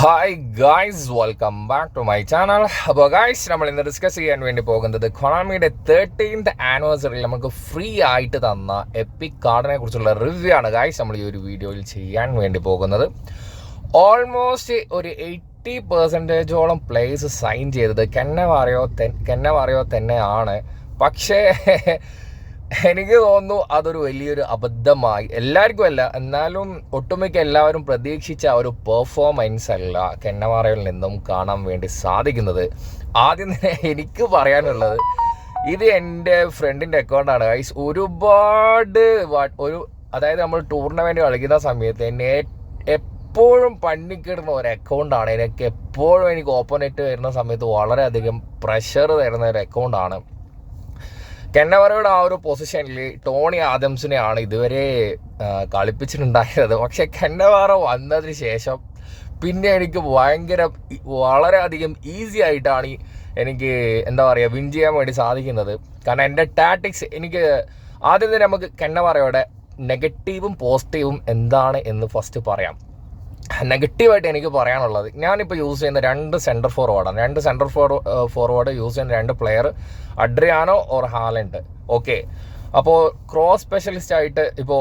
Hi guys welcome back to my channel അപ്പോൾ guys നമ്മൾ ഇന്ന് ഡിസ്കസ് ചെയ്യാൻ വേണ്ടി പോകുന്നത് കൊണാമിയുടെ തേർട്ടീൻത് ആനിവേഴ്സറിയിൽ നമുക്ക് ഫ്രീ ആയിട്ട് തന്ന എപ്പിക് കാർഡിനെ കുറിച്ചുള്ള റിവ്യൂ ആണ് ഗായ്സ് നമ്മൾ ഈ ഒരു വീഡിയോയിൽ ചെയ്യാൻ വേണ്ടി പോകുന്നത്. ഓൾമോസ്റ്റ് ഒരു എയ്റ്റി പെർസെന്റേജോളം പ്ലേസ് സൈൻ ചെയ്തത് കെന്നവാറിയോ കെന്നവാറിയോ തന്നെയാണ്. പക്ഷേ എനിക്ക് തോന്നുന്നു അതൊരു വലിയൊരു അബദ്ധമായി. എല്ലാവർക്കും അല്ല എന്നാലും ഒട്ടുമിക്ക എല്ലാവരും പ്രതീക്ഷിച്ച ഒരു പെർഫോമൻസ് അല്ല കെണ്ണമാറയിൽ നിന്നും കാണാൻ വേണ്ടി സാധിക്കുന്നത്. ആദ്യം തന്നെ എനിക്ക് പറയാനുള്ളത് ഇത് എന്റെ ഫ്രണ്ടിന്റെ അക്കൗണ്ടാണ് ഗൈസ് ഒരുപാട് ഒരു അതായത് നമ്മൾ ടൂർണമെന്റ് കളിക്കുന്ന സമയത്ത് എന്നെ എപ്പോഴും പണിക്കിടുന്ന ഒരു അക്കൗണ്ടാണ് എനിക്ക് എപ്പോഴും എനിക്ക് ഓപ്പണേറ്റ് വരുന്ന സമയത്ത് വളരെയധികം പ്രഷർ തരുന്ന ഒരു അക്കൗണ്ടാണ് കെന്നവറയുടെ ആ ഒരു പൊസിഷനിൽ ടോണി ആദംസിനെയാണ് ഇതുവരെ കളിപ്പിച്ചിട്ടുണ്ടായിരുന്നത്. പക്ഷെ കെന്നവാറ വന്നതിന് ശേഷം പിന്നെ എനിക്ക് ഭയങ്കര വളരെയധികം ഈസി ആയിട്ടാണ് എനിക്ക് എന്താ പറയുക വിൻ ചെയ്യാൻ വേണ്ടി സാധിക്കുന്നത്. കാരണം എന്റെ ടാറ്റിക്സ് എനിക്ക് ആദ്യം തന്നെ നമുക്ക് കെന്നവാറയുടെ നെഗറ്റീവും പോസിറ്റീവും എന്താണ് എന്ന് ഫസ്റ്റ് പറയാം. നെഗറ്റീവായിട്ട് എനിക്ക് പറയാനുള്ളത്. ഞാനിപ്പോൾ യൂസ് ചെയ്യുന്ന രണ്ട് സെന്റർ ഫോർവേഡാണ് രണ്ട് സെന്റർ ഫോർ ഫോർവേഡ് യൂസ് ചെയ്യുന്ന രണ്ട് player Adriano or Haaland. Okay അപ്പോൾ ക്രോസ് സ്പെഷ്യലിസ്റ്റ് ആയിട്ട് ഇപ്പോൾ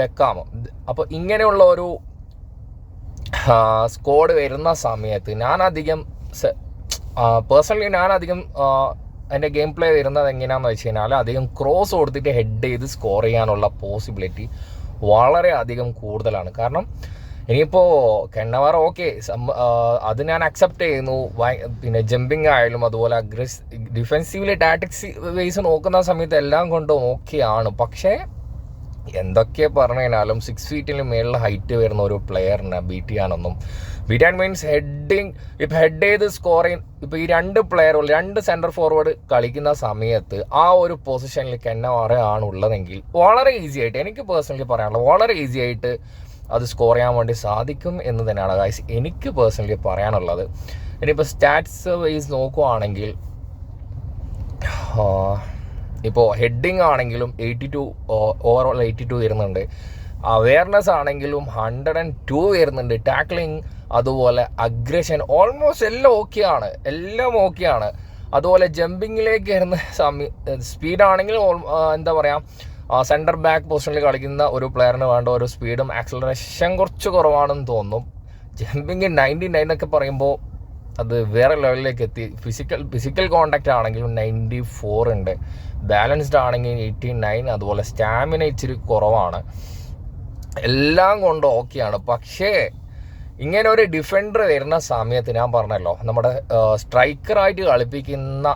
ബെക്കാം അപ്പോൾ ഇങ്ങനെയുള്ള ഒരു സ്കോഡ് വരുന്ന സമയത്ത് ഞാനധികം പേഴ്സണലി ഞാനധികം എന്റെ ഗെയിം പ്ലേ വരുന്നത് എങ്ങനെയാണെന്ന് വെച്ച് കഴിഞ്ഞാൽ അധികം ക്രോസ് കൊടുത്തിട്ട് ഹെഡ് ചെയ്ത് സ്കോർ ചെയ്യാനുള്ള പോസിബിലിറ്റി വളരെ അധികം കൂടുതലാണ്. കാരണം ഇനിയിപ്പോൾ കെണ്ണവാർ ഓക്കെ അത് ഞാൻ അക്സെപ്റ്റ് ചെയ്യുന്നു. പിന്നെ ജമ്പിങ് ആയാലും അതുപോലെ അഗ്രസ് ഡിഫെൻസീവ്ലി ടാറ്റിക്സ് വേസ് നോക്കുന്ന സമയത്ത് എല്ലാം കൊണ്ടും ഓക്കെ ആണ്. പക്ഷേ എന്തൊക്കെ പറഞ്ഞു കഴിഞ്ഞാലും സിക്സ് ഫീറ്റിന് മേളിൽ ഹൈറ്റ് വരുന്ന ഒരു പ്ലെയറിനെ ബീറ്റ് ചെയ്യാനൊന്നും ബീറ്റ് ചെയ്യാൻ മീൻസ് ഹെഡിങ് ഇപ്പം ഹെഡ് ചെയ്ത് സ്കോർ ചെയ്യും ഇപ്പം ഈ രണ്ട് പ്ലെയറുകൾ രണ്ട് സെന്റർ ഫോർവേഡ് കളിക്കുന്ന സമയത്ത് ആ ഒരു പൊസിഷനിൽ കെന്നവാറ ആണ് ഉള്ളതെങ്കിൽ വളരെ ഈസി ആയിട്ട് എനിക്ക് പേഴ്സണലി പറയാനുള്ളത് വളരെ ഈസി ആയിട്ട് അത് സ്കോർ ചെയ്യാൻ വേണ്ടി സാധിക്കും എന്ന് തന്നെയാണ് ഗൈസ് എനിക്ക് പേഴ്സണലി പറയാനുള്ളത്. ഇനിയിപ്പോൾ സ്റ്റാറ്റ്സ് വൈസ് നോക്കുവാണെങ്കിൽ ഇപ്പോൾ ഹെഡിങ് ആണെങ്കിലും eighty two overall eighty two വരുന്നുണ്ട്. അവയർനെസ് ആണെങ്കിലും ഹൺഡ്രഡ് ആൻഡ് ടു വരുന്നുണ്ട്. ടാക്ലിങ് അതുപോലെ അഗ്രഷൻ ഓൾമോസ്റ്റ് എല്ലാം ഓക്കെയാണ് എല്ലാം ഓക്കെയാണ് അതുപോലെ ജമ്പിങ്ങിലേക്ക് വരുന്ന സമയ സ്പീഡാണെങ്കിൽ എന്താ പറയുക സെന്റർ ബാക്ക് പൊസിഷനിൽ കളിക്കുന്ന ഒരു പ്ലെയറിന് വേണ്ട ഒരു സ്പീഡും ആക്സലറേഷൻ കുറച്ച് കുറവാണെന്ന് തോന്നും. ജമ്പിങ് നയന്റി നയൻ ഒക്കെ പറയുമ്പോൾ അത് വേറെ ലെവലിലേക്ക് എത്തി. ഫിസിക്കൽ ഫിസിക്കൽ കോണ്ടാക്റ്റ് ആണെങ്കിലും നയന്റി ഫോർ ഉണ്ട്. ബാലൻസ്ഡ് ആണെങ്കിൽ എയ്റ്റി നയൻ അതുപോലെ സ്റ്റാമിന ഇച്ചിരി കുറവാണ്. എല്ലാം കൊണ്ട് ഓക്കെയാണ് പക്ഷേ ഇങ്ങനെ ഒരു ഡിഫൻഡർ വരുന്ന സമയത്ത് ഞാൻ പറഞ്ഞല്ലോ നമ്മുടെ സ്ട്രൈക്കറായിട്ട് കളിപ്പിക്കുന്ന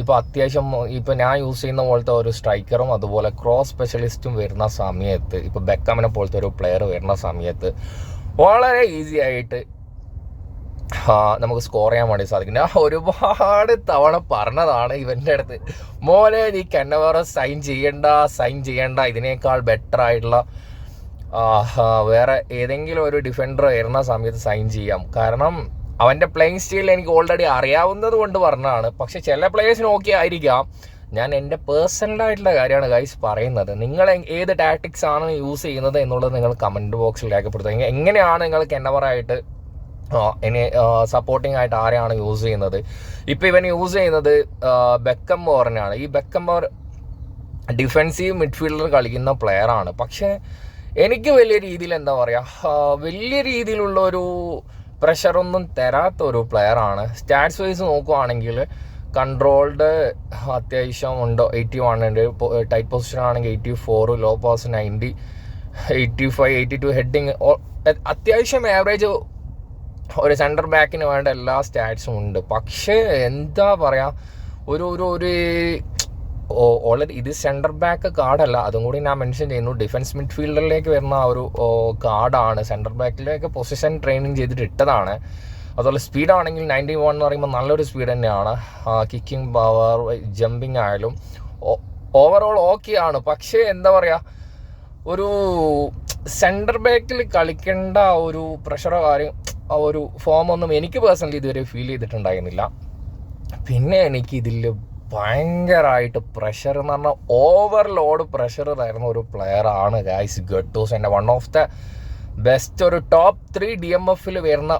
ഇപ്പോൾ അത്യാവശ്യം ഇപ്പോൾ ഞാൻ യൂസ് ചെയ്യുന്ന പോലത്തെ ഒരു സ്ട്രൈക്കറും അതുപോലെ ക്രോസ് സ്പെഷ്യലിസ്റ്റും വരുന്ന സമയത്ത് ഇപ്പോൾ ബെക്കമിനെ പോലത്തെ ഒരു പ്ലെയർ വരുന്ന സമയത്ത് വളരെ ഈസി ആയിട്ട് നമുക്ക് സ്കോർ ചെയ്യാൻ വേണ്ടി സാധിക്കും ഞാൻ ഒരുപാട് തവണ പറഞ്ഞതാണ് ഇവന്റെ അടുത്ത്. മോനെ നീ കെന്നവറ സൈൻ ചെയ്യണ്ട സൈൻ ചെയ്യണ്ട. ഇതിനേക്കാൾ ബെറ്റർ ആയിട്ടുള്ള വേറെ ഏതെങ്കിലും ഒരു ഡിഫൻഡർ വരുന്ന സമയത്ത് സൈൻ ചെയ്യാം. കാരണം അവന്റെ പ്ലേയിങ് സ്റ്റൈൽ എനിക്ക് ഓൾറെഡി അറിയാവുന്നത് കൊണ്ട് പറഞ്ഞതാണ്. പക്ഷെ ചില പ്ലേയേഴ്സിന് ഓക്കെ ആയിരിക്കാം. ഞാൻ എന്റെ പേഴ്സണലായിട്ടുള്ള കാര്യമാണ് ഗൈസ് പറയുന്നത്. നിങ്ങൾ ഏത് ടാക്ടിക്സ് ആണ് യൂസ് ചെയ്യുന്നത് എന്നുള്ളത് നിങ്ങൾ കമന്റ് ബോക്സിൽ രേഖപ്പെടുത്തുക. എങ്ങ- എങ്ങനെയാണ് നിങ്ങൾ കെന്നവറായിട്ട് ഇനി സപ്പോർട്ടിംഗ് ആയിട്ട് ആരെയാണ് യൂസ് ചെയ്യുന്നത്? ഇപ്പം ഇവൻ യൂസ് ചെയ്യുന്നത് ബെക്കം ബോറിനാണ് ഈ ബെക്കം ബോർ ഡിഫെൻസീവ് മിഡ്ഫീൽഡർ കളിക്കുന്ന പ്ലെയർ ആണ്. പക്ഷേ എനിക്ക് വലിയ രീതിയിൽ എന്താ പറയുക വലിയ രീതിയിലുള്ള ഒരു പ്രഷറൊന്നും തരാത്ത ഒരു പ്ലെയർ ആണ് സ്റ്റാറ്റ്സ് വൈസ് നോക്കുവാണെങ്കിൽ കൺട്രോൾഡ് അത്യാവശ്യം ഉണ്ടോ. എയ്റ്റി വൺ ഉണ്ട് ടൈറ്റ് പൊസിഷൻ ആണെങ്കിൽ eighty four low pass ninety eighty five eighty two heading അത്യാവശ്യം ആവറേജ് ഒരു സെന്റർ ബാക്കിന് വേണ്ട എല്ലാ സ്റ്റാറ്റ്സും ഉണ്ട്. പക്ഷേ എന്താ പറയുക ഒരു ഒരു ഒരു ഓൾറെഡി ഇത് സെന്റർ ബാക്ക് കാർഡല്ല. അതും കൂടി ഞാൻ മെൻഷൻ ചെയ്യുന്നു. ഡിഫൻസ് മിഡ്ഫീൽഡറിലേക്ക് വരുന്ന ആ ഒരു കാർഡാണ്. സെന്റർ ബാക്കിലേക്ക് പൊസിഷൻ ട്രെയിനിങ് ചെയ്തിട്ട് ഇട്ടതാണ്. അതുപോലെ സ്പീഡാണെങ്കിൽ നയന്റി വൺ എന്ന് പറയുമ്പോൾ നല്ലൊരു സ്പീഡ് തന്നെയാണ്. കിക്കിംഗ് പവർ ജമ്പിങ് ആയാലും. ഓവറോൾ ഓക്കെ ആണ്. പക്ഷേ എന്താ പറയുക ഒരു സെന്റർ ബാക്കിൽ കളിക്കേണ്ട ഒരു പ്രഷറോ കാര്യം ഒരു ഫോമൊന്നും എനിക്ക് പേഴ്സണലി ഇതുവരെ ഫീൽ ചെയ്തിട്ടുണ്ടായിരുന്നില്ല. പിന്നെ എനിക്ക് ഇതിൽ ഭയങ്കരമായിട്ട് പ്രഷർ എന്ന് പറഞ്ഞാൽ ഓവർലോഡ് പ്രഷർ തരുന്ന ഒരു പ്ലെയർ ആണ് ഗായ്സ് ഗട്ടൂസ് എന്റെ വൺ ഓഫ് ദ ബെസ്റ്റ് ഒരു ടോപ്പ് ത്രീ ഡി എം എഫിൽ വരുന്ന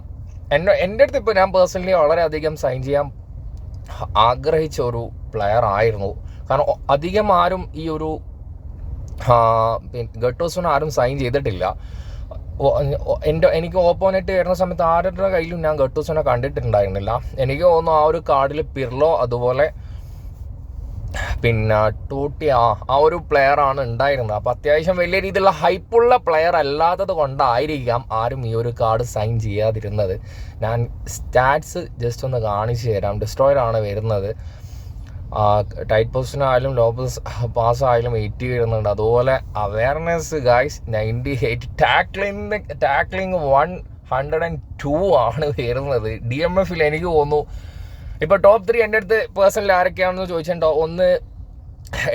എന്നെ എന്റെ അടുത്ത് ഇപ്പോൾ ഞാൻ പേഴ്സണലി വളരെയധികം സൈൻ ചെയ്യാൻ ആഗ്രഹിച്ച ഒരു പ്ലെയർ ആയിരുന്നു. കാരണം അധികം ആരും ഈ ഒരു ഗട്ടോസിന് ആരും സൈൻ ചെയ്തിട്ടില്ല. എന്റെ എനിക്ക് ഓപ്പോണറ്റ് വരുന്ന സമയത്ത് ആരുടെ കയ്യിലും ഞാൻ ഗട്ടൂസിനെ കണ്ടിട്ടുണ്ടായിരുന്നില്ല. എനിക്ക് തോന്നുന്നു ആ ഒരു കാർഡിൽ പിർലോ അതുപോലെ പിന്നെ ടൂട്ടി ആ ആ ഒരു ആണ് ഉണ്ടായിരുന്നത്. അപ്പോൾ അത്യാവശ്യം വലിയ രീതിയിലുള്ള ഹൈപ്പുള്ള പ്ലെയർ അല്ലാത്തത് കൊണ്ടായിരിക്കാം ആരും ഈ ഒരു കാർഡ് സൈൻ ചെയ്യാതിരുന്നത്. ഞാൻ സ്റ്റാറ്റ്സ് ജസ്റ്റ് ഒന്ന് കാണിച്ചു തരാം. ഡിസ്ട്രോയർ ആണ് വരുന്നത്. ടൈറ്റ് പൊസിഷനായാലും ലോ പാസ് ആയാലും എയ്റ്റി വരുന്നുണ്ട്. അതുപോലെ awareness guys ninety eight tackling tackling one hundred and two ആണ് വരുന്നത്. ഡി എം എഫിൽ എനിക്ക് തോന്നുന്നു ഇപ്പോൾ ടോപ്പ് ത്രീ എന്റെ അടുത്ത് പേഴ്സണൽ ആരൊക്കെയാണെന്ന് ചോദിച്ചിട്ടുണ്ടോ ഒന്ന്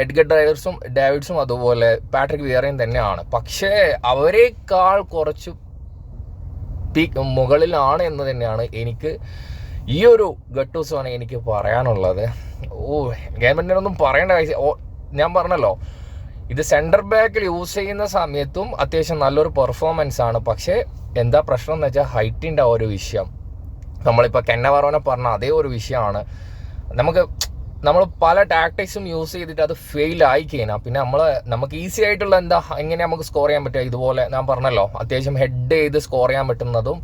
എഡ്ഗർ ഡ്രൈവേഴ്സും ഡേവിഡ്സും അതുപോലെ പാട്രിക് വിയറയും തന്നെയാണ്. പക്ഷേ അവരെക്കാൾ കുറച്ച് പീക്ക് മുകളിലാണ് എന്ന് തന്നെയാണ് എനിക്ക് ഈ ഒരു ഗട്ടൂസാണ് എനിക്ക് പറയാനുള്ളത്. ഓ ഗവൺമെന്റിനൊന്നും പറയേണ്ട കാര്യം ഞാൻ പറഞ്ഞല്ലോ. ഇത് സെന്റർ ബാക്കിൽ യൂസ് ചെയ്യുന്ന സമയത്തും അത്യാവശ്യം നല്ലൊരു പെർഫോമൻസ് ആണ്. പക്ഷേ എന്താ പ്രശ്നം എന്ന് വെച്ചാൽ ഹൈറ്റിന്റെ ആ ഒരു വിഷയം. നമ്മളിപ്പോൾ കെന്നവറോനെ പറഞ്ഞ അതേ ഒരു വിഷയമാണ്. നമുക്ക് നമ്മൾ പല ടാക്ടിക്സും യൂസ് ചെയ്തിട്ട് അത് ഫെയിൽ ആയി കഴിഞ്ഞാൽ പിന്നെ നമ്മൾ നമുക്ക് ഈസി ആയിട്ടുള്ള എന്താ എങ്ങനെ നമുക്ക് സ്കോർ ചെയ്യാൻ പറ്റുക? ഇതുപോലെ ഞാൻ പറഞ്ഞല്ലോ അത്യാവശ്യം ഹെഡ് ചെയ്ത് സ്കോർ ചെയ്യാൻ പറ്റുന്നതും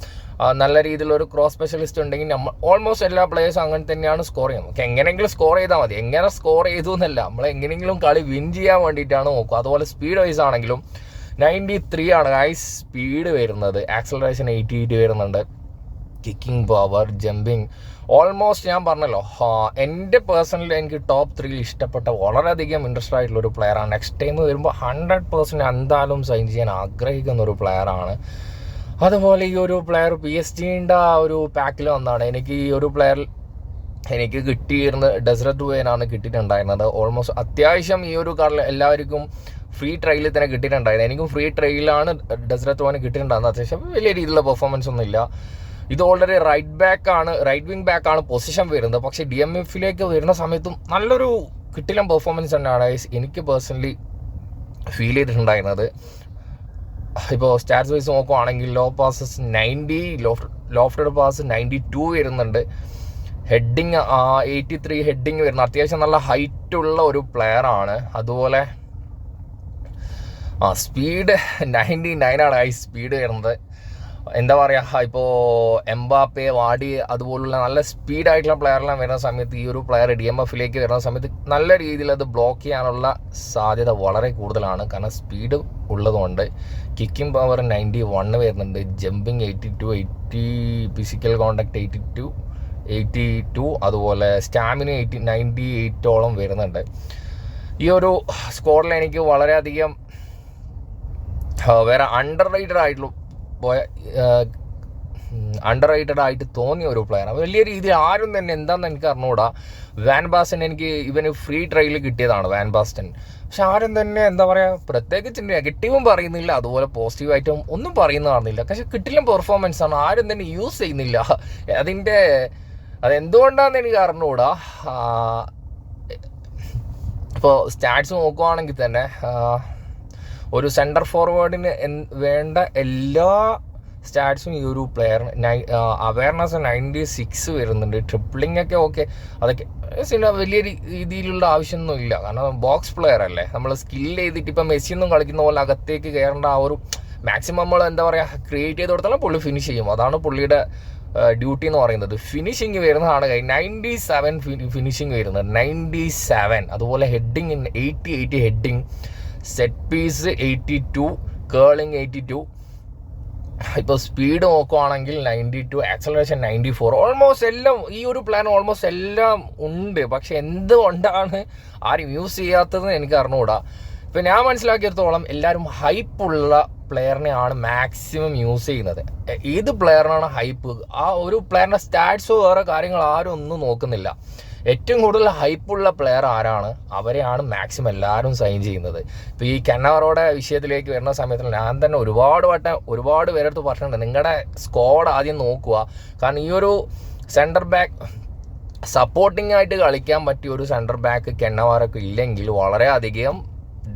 നല്ല രീതിയിലൊരു ക്രോസ് സ്പെഷ്യലിസ്റ്റ് ഉണ്ടെങ്കിൽ നമ്മൾ ഓൾമോസ്റ്റ് എല്ലാ പ്ലേയേഴ്സും അങ്ങനെ തന്നെയാണ് സ്കോർ ചെയ്യുന്നത്. നമുക്ക് എങ്ങനെയെങ്കിലും സ്കോർ ചെയ്താൽ മതി. എങ്ങനെ സ്കോർ ചെയ്തു എന്നല്ല. നമ്മൾ എങ്ങനെയെങ്കിലും കളി വിൻ ചെയ്യാൻ വേണ്ടിയിട്ടാണ് നോക്കുക. അതുപോലെ സ്പീഡ് വൈസ് ആണെങ്കിലും നയന്റി ത്രീ ആണ്. ഹൈ സ്പീഡ് വരുന്നത്. ആക്സലറേഷൻ എയ്റ്റി എയ്റ്റ് വരുന്നുണ്ട്. കിക്കിംഗ് പവർ ജമ്പിങ് ഓൾമോസ്റ്റ് ഞാൻ പറഞ്ഞല്ലോ എന്റെ പേഴ്സണലി എനിക്ക് ടോപ്പ് ത്രീയിൽ ഇഷ്ടപ്പെട്ട വളരെയധികം ഇൻട്രസ്റ്റ് ആയിട്ടുള്ള ഒരു പ്ലെയറാണ് നെക്സ്റ്റ് ടൈം വരുമ്പോൾ ഹൺഡ്രഡ് പേഴ്സന്റ് എന്തായാലും സൈൻ ചെയ്യാൻ ആഗ്രഹിക്കുന്ന ഒരു പ്ലെയറാണ് അതുപോലെ ഈ ഒരു പ്ലെയർ പി എസ് ജിന്റെ ഒരു പാക്കിൽ വന്നാണ്. എനിക്ക് ഈ ഒരു പ്ലെയർ എനിക്ക് കിട്ടിയിരുന്ന ഡെസർട്ട് വേനാണ് കിട്ടിയിട്ടുണ്ടായിരുന്നത്. ഓൾമോസ്റ്റ് അത്യാവശ്യം ഈ ഒരു കാറിൽ എല്ലാവർക്കും ഫ്രീ ട്രയലിൽ തന്നെ കിട്ടിയിട്ടുണ്ടായിരുന്നു. എനിക്കും ഫ്രീ ട്രയലിലാണ് ഡെസർട്ട് വേന് കിട്ടിയിട്ടുണ്ടായിരുന്നത്. അത്യാവശ്യം വലിയ രീതിയിലുള്ള പെർഫോമൻസ് ഒന്നും ഇല്ല ഇത് ഓൾറെഡി റൈറ്റ് ബാക്ക് ആണ് റൈറ്റ് വിങ് ബാക്ക് ആണ് പൊസിഷൻ വരുന്നത്. പക്ഷേ ഡി എം എഫിലേക്ക് വരുന്ന സമയത്തും നല്ലൊരു കിട്ടിലം പെർഫോമൻസ് തന്നെയാണ് എനിക്ക് പേഴ്സണലി ഫീൽ ചെയ്തിട്ടുണ്ടായിരുന്നത്. ഇപ്പോൾ സ്റ്റാറ്റ്സ് വൈസ് നോക്കുവാണെങ്കിൽ low passes ninety loft lofted pass ninety two വരുന്നുണ്ട്. ഹെഡിങ് എയ്റ്റി ത്രീ ഹെഡിങ് വരുന്ന അത്യാവശ്യം നല്ല ഹൈറ്റ് ഉള്ള ഒരു പ്ലെയർ ആണ്. അതുപോലെ ആ സ്പീഡ് നയന്റി നയൻ ആണ് ഐ സ്പീഡ് വരുന്നത്. എന്താ പറയുക ഇപ്പോൾ എംബാപ്പെ വാടി അതുപോലുള്ള നല്ല സ്പീഡായിട്ടുള്ള പ്ലെയറെല്ലാം വരുന്ന സമയത്ത് ഈ ഒരു പ്ലെയർ ഡി എം എഫിലേക്ക് വരുന്ന സമയത്ത് നല്ല രീതിയിൽ അത് ബ്ലോക്ക് ചെയ്യാനുള്ള സാധ്യത വളരെ കൂടുതലാണ്. കാരണം സ്പീഡ് ഉള്ളതുകൊണ്ട് കിക്കിംഗ് പവർ നയന്റി വണ്ണ് വരുന്നുണ്ട്. Jumping eighty two eighty physical contact eighty two eighty two അതുപോലെ സ്റ്റാമിന എയ്റ്റി നയന്റി എയ്റ്റോളം വരുന്നുണ്ട്. ഈ ഒരു സ്കോറിൽ എനിക്ക് വളരെയധികം വേറെ അണ്ടർ റേറ്റഡ് ആയിട്ടുള്ള പോയ അണ്ടർ റേറ്റഡ് ആയിട്ട് തോന്നിയ ഒരു പ്ലെയർ വലിയ രീതിയിൽ ആരും തന്നെ എന്താണെന്ന് എനിക്ക് അറിഞ്ഞുകൂടാ വാൻ ബാസ്റ്റൻ എനിക്ക് ഇവന് ഫ്രീ ട്രയൽ കിട്ടിയതാണ് വാൻ ബാസ്റ്റൻ പക്ഷെ ആരും തന്നെ എന്താ പറയുക പ്രത്യേകിച്ച് നെഗറ്റീവും പറയുന്നില്ല അതുപോലെ പോസിറ്റീവായിട്ടും ഒന്നും പറയുന്ന കാണുന്നില്ല. പക്ഷെ കിട്ടിലും പെർഫോമൻസ് ആണ് ആരും തന്നെ യൂസ് ചെയ്യുന്നില്ല. അതിന്റെ അതെന്തുകൊണ്ടാണെന്ന് എനിക്ക് അറിഞ്ഞുകൂടാ ഇപ്പോൾ സ്റ്റാറ്റ്സ് നോക്കുവാണെങ്കിൽ തന്നെ ഒരു സെന്റർ ഫോർവേഡിന് വേണ്ട എല്ലാ സ്റ്റാറ്റ്സും ഈ ഒരു പ്ലെയറിന് അവയർനെസ് നയന്റി സിക്സ് വരുന്നുണ്ട്. ട്രിപ്പിളിംഗ് ഒക്കെ ഓക്കെ അതൊക്കെ വലിയ രീതിയിലുള്ള ആവശ്യമൊന്നും ഇല്ല കാരണം ബോക്സ് പ്ലെയർ അല്ലേ? നമ്മൾ സ്കിൽ ചെയ്തിട്ട് ഇപ്പം മെസ്സിയൊന്നും കളിക്കുന്ന പോലെ അകത്തേക്ക് കയറേണ്ട ആ ഒരു മാക്സിമം നമ്മൾ എന്താ പറയുക ക്രിയേറ്റ് ചെയ്ത് കൊടുത്താലും പുള്ളി ഫിനിഷ് ചെയ്യും. അതാണ് പുള്ളിയുടെ ഡ്യൂട്ടി എന്ന് പറയുന്നത്. ഫിനിഷിങ് വരുന്നതാണ് നയന്റി സെവൻ ഫിനിഷിങ് വരുന്നത്. നയന്റി സെവൻ അതുപോലെ heading eighty eighty heading set piece eighty two curling eighty two ഇപ്പോൾ സ്പീഡ് നോക്കുവാണെങ്കിൽ ninety two acceleration ninety four almost എല്ലാം ഈ ഒരു പ്ലാൻ ഓൾമോസ്റ്റ് എല്ലാം ഉണ്ട്. പക്ഷെ എന്തുകൊണ്ടാണ് ആരും യൂസ് ചെയ്യാത്തതെന്ന് എനിക്ക് അറിഞ്ഞുകൂടാ. ഇപ്പം ഞാൻ മനസ്സിലാക്കിയെടുത്തോളം എല്ലാവരും ഹൈപ്പുള്ള പ്ലെയറിനെയാണ് മാക്സിമം യൂസ് ചെയ്യുന്നത്. ഏത് പ്ലെയറിനാണ് ഹൈപ്പ് ആ ഒരു പ്ലെയറിന്റെ സ്റ്റാറ്റ്സോ വേറെ കാര്യങ്ങൾ ആരും ഒന്നും നോക്കുന്നില്ല. ഏറ്റവും കൂടുതൽ ഹൈപ്പുള്ള പ്ലെയർ ആരാണ്? അവരെയാണ് മാക്സിമം എല്ലാവരും സൈൻ ചെയ്യുന്നത്. ഇപ്പോൾ ഈ കെന്നവറോടെ വിഷയത്തിലേക്ക് വരുന്ന സമയത്ത് ഞാൻ തന്നെ ഒരുപാട് വട്ടം ഒരുപാട് പേരെടുത്ത് പറഞ്ഞിട്ടുണ്ട്. നിങ്ങളുടെ സ്കോഡ് ആദ്യം നോക്കുക. കാരണം ഈ ഒരു സെന്റർ ബാക്ക് സപ്പോർട്ടിംഗ് ആയിട്ട് കളിക്കാൻ പറ്റിയ ഒരു സെന്റർ ബാക്ക് കെണ്ണവാറൊക്കെ ഇല്ലെങ്കിൽ വളരെയധികം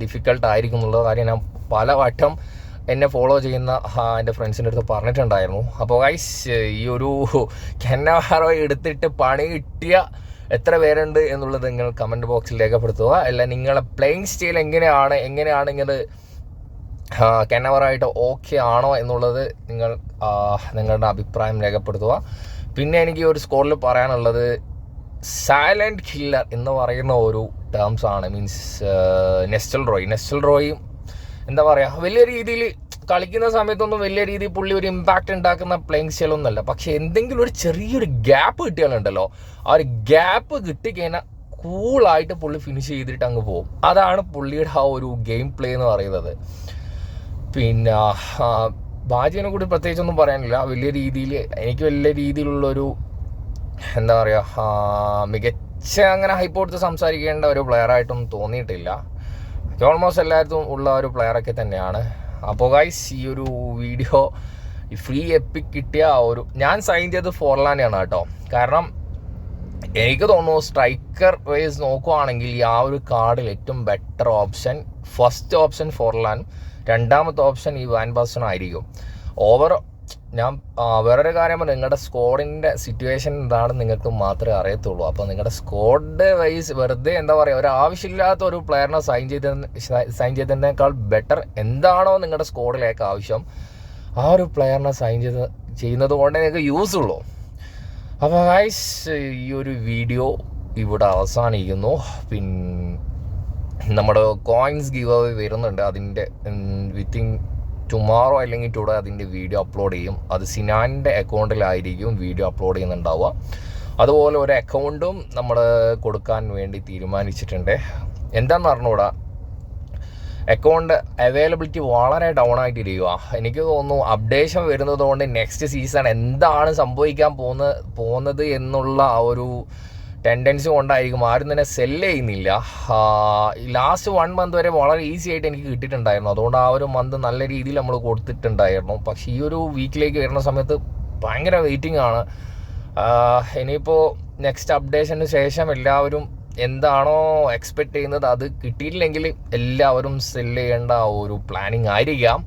ഡിഫിക്കൽട്ട് ആയിരിക്കും എന്നുള്ള കാര്യം ഞാൻ പല വട്ടം എന്നെ ഫോളോ ചെയ്യുന്ന എന്റെ ഫ്രണ്ട്സിന്റെ അടുത്ത് പറഞ്ഞിട്ടുണ്ടായിരുന്നു. അപ്പോൾ ഗൈസ് ഈ ഒരു കെന്നവാറോ എടുത്തിട്ട് പണി കിട്ടിയ എത്ര പേരുണ്ട് എന്നുള്ളത് നിങ്ങൾ കമന്റ് ബോക്സിൽ രേഖപ്പെടുത്തുക. അല്ല നിങ്ങളെ പ്ലേയിങ് സ്റ്റൈൽ എങ്ങനെയാണ് എങ്ങനെയാണ് ഇങ്ങനെ കെന്നവറായിട്ട് ഓക്കെ ആണോ എന്നുള്ളത് നിങ്ങൾ നിങ്ങളുടെ അഭിപ്രായം രേഖപ്പെടുത്തുക. പിന്നെ എനിക്ക് ഒരു സ്കോറിൽ പറയാനുള്ളത് സൈലന്റ് കില്ലർ എന്ന് പറയുന്ന ഒരു ടേംസ് ആണ്. മീൻസ് നെസ്റ്റൽ റോയ് നെസ്റ്റൽ റോയും എന്താ പറയുക വലിയ രീതിയിൽ കളിക്കുന്ന സമയത്തൊന്നും വലിയ രീതിയിൽ പുള്ളി ഒരു ഇമ്പാക്റ്റ് ഉണ്ടാക്കുന്ന പ്ലേയിങ് സ്റ്റൈലൊന്നുമല്ല പക്ഷെ എന്തെങ്കിലും ഒരു ചെറിയൊരു ഗ്യാപ്പ് കിട്ടിയാലുണ്ടല്ലോ ആ ഒരു ഗ്യാപ്പ് കിട്ടിക്കഴിഞ്ഞാൽ കൂളായിട്ട് പുള്ളി ഫിനിഷ് ചെയ്തിട്ട് അങ്ങ് പോകും. അതാണ് പുള്ളിയുടെ ആ ഒരു ഗെയിം പ്ലേ എന്ന് പറയുന്നത്. പിന്നെ ബാജിനെ കൂടി പ്രത്യേകിച്ചൊന്നും പറയാനില്ല. വലിയ രീതിയിൽ എനിക്ക് വലിയ രീതിയിലുള്ളൊരു എന്താ പറയുക മികച്ച അങ്ങനെ ഹൈപ്പ് സംസാരിക്കേണ്ട ഒരു പ്ലെയർ ആയിട്ടൊന്നും തോന്നിയിട്ടില്ല. ഓൾമോസ്റ്റ് എല്ലായിടത്തും ഉള്ള ഒരു പ്ലെയറൊക്കെ തന്നെയാണ്. അപ്പോൾ ഗൈസ് ഈ ഒരു വീഡിയോ ഈ ഫ്രീ എപ്പി കിട്ടിയ ഒരു ഞാൻ സൈൻ ചെയ്തത് ഫോർലാൻഡാണ് കേട്ടോ. കാരണം എനിക്ക് തോന്നുന്നു സ്ട്രൈക്കർ വൈസ് നോക്കുവാണെങ്കിൽ ആ ഒരു കാർഡിൽ ഏറ്റവും better option first option Forlan രണ്ടാമത്തെ ഓപ്ഷൻ ഈ വാൻ ബാസ്റ്റൺ ആയിരിക്കും. ഓവർ ഞാൻ വേറൊരു കാര്യം പറഞ്ഞാൽ നിങ്ങളുടെ സ്കോഡിന്റെ സിറ്റുവേഷൻ എന്താണെന്ന് നിങ്ങൾക്ക് മാത്രമേ അറിയത്തുള്ളൂ. അപ്പോൾ നിങ്ങളുടെ സ്കോഡ് വൈസ് വെറുതെ എന്താ പറയുക ഒരു ആവശ്യമില്ലാത്ത ഒരു പ്ലെയറിനെ സൈൻ ചെയ്ത സൈൻ ചെയ്തതിനേക്കാൾ ബെറ്റർ എന്താണോ നിങ്ങളുടെ സ്കോഡിലേക്ക് ആവശ്യം ആ ഒരു പ്ലെയറിനെ സൈൻ ചെയ്ത് ചെയ്യുന്നത് കൊണ്ട് നിങ്ങൾക്ക് യൂസ് ഉള്ളൂ. അപ്പോൾ ഗൈസ് ഈ ഒരു വീഡിയോ ഇവിടെ അവസാനിക്കുന്നു. പിന്നെ നമ്മുടെ കോയിൻസ് ഗീവ് വരുന്നുണ്ട്. അതിന്റെ വിത്തിൻ ടുമാറോ അല്ലെങ്കിൽ ടുഡേ അതിന്റെ വീഡിയോ അപ്ലോഡ് ചെയ്യും. അത് സിനാന്റെ അക്കൗണ്ടിലായിരിക്കും വീഡിയോ അപ്ലോഡ് ചെയ്യുന്നുണ്ടാവുക. അതുപോലെ ഒരു അക്കൗണ്ടും നമ്മൾ കൊടുക്കാൻ വേണ്ടി തീരുമാനിച്ചിട്ടുണ്ട്. എന്താണെന്ന് പറഞ്ഞുകൂടാ അക്കൗണ്ട് അവൈലബിലിറ്റി വളരെ ഡൗൺ ആയിട്ടിരിക്കുക എനിക്ക് തോന്നുന്നു അപ്ഡേഷൻ വരുന്നതുകൊണ്ട് നെക്സ്റ്റ് സീസൺ എന്താണ് സംഭവിക്കാൻ പോകുന്ന പോകുന്നത് എന്നുള്ള ആ ഒരു ടെൻഡൻസി കൊണ്ടായിരിക്കും. ആരും തന്നെ സെൽ ചെയ്യുന്നില്ല. ലാസ്റ്റ് വൺ മന്ത് വരെ വളരെ ഈസി ആയിട്ട് എനിക്ക് കിട്ടിയിട്ടുണ്ടായിരുന്നു. അതുകൊണ്ട് ആ ഒരു മന്ത് നല്ല രീതിയിൽ നമ്മൾ കൊടുത്തിട്ടുണ്ടായിരുന്നു. പക്ഷേ ഈ ഒരു വീക്കിലേക്ക് വരുന്ന സമയത്ത് ഭയങ്കര വെയിറ്റിംഗ് ആണ്. ഇനിയിപ്പോൾ നെക്സ്റ്റ് അപ്ഡേഷന് ശേഷം എല്ലാവരും എന്താണോ എക്സ്പെക്ട് ചെയ്യുന്നത് അത് കിട്ടിയിട്ടില്ലെങ്കിൽ എല്ലാവരും സെൽ ചെയ്യേണ്ട ഒരു പ്ലാനിങ് ആയിരിക്കാം.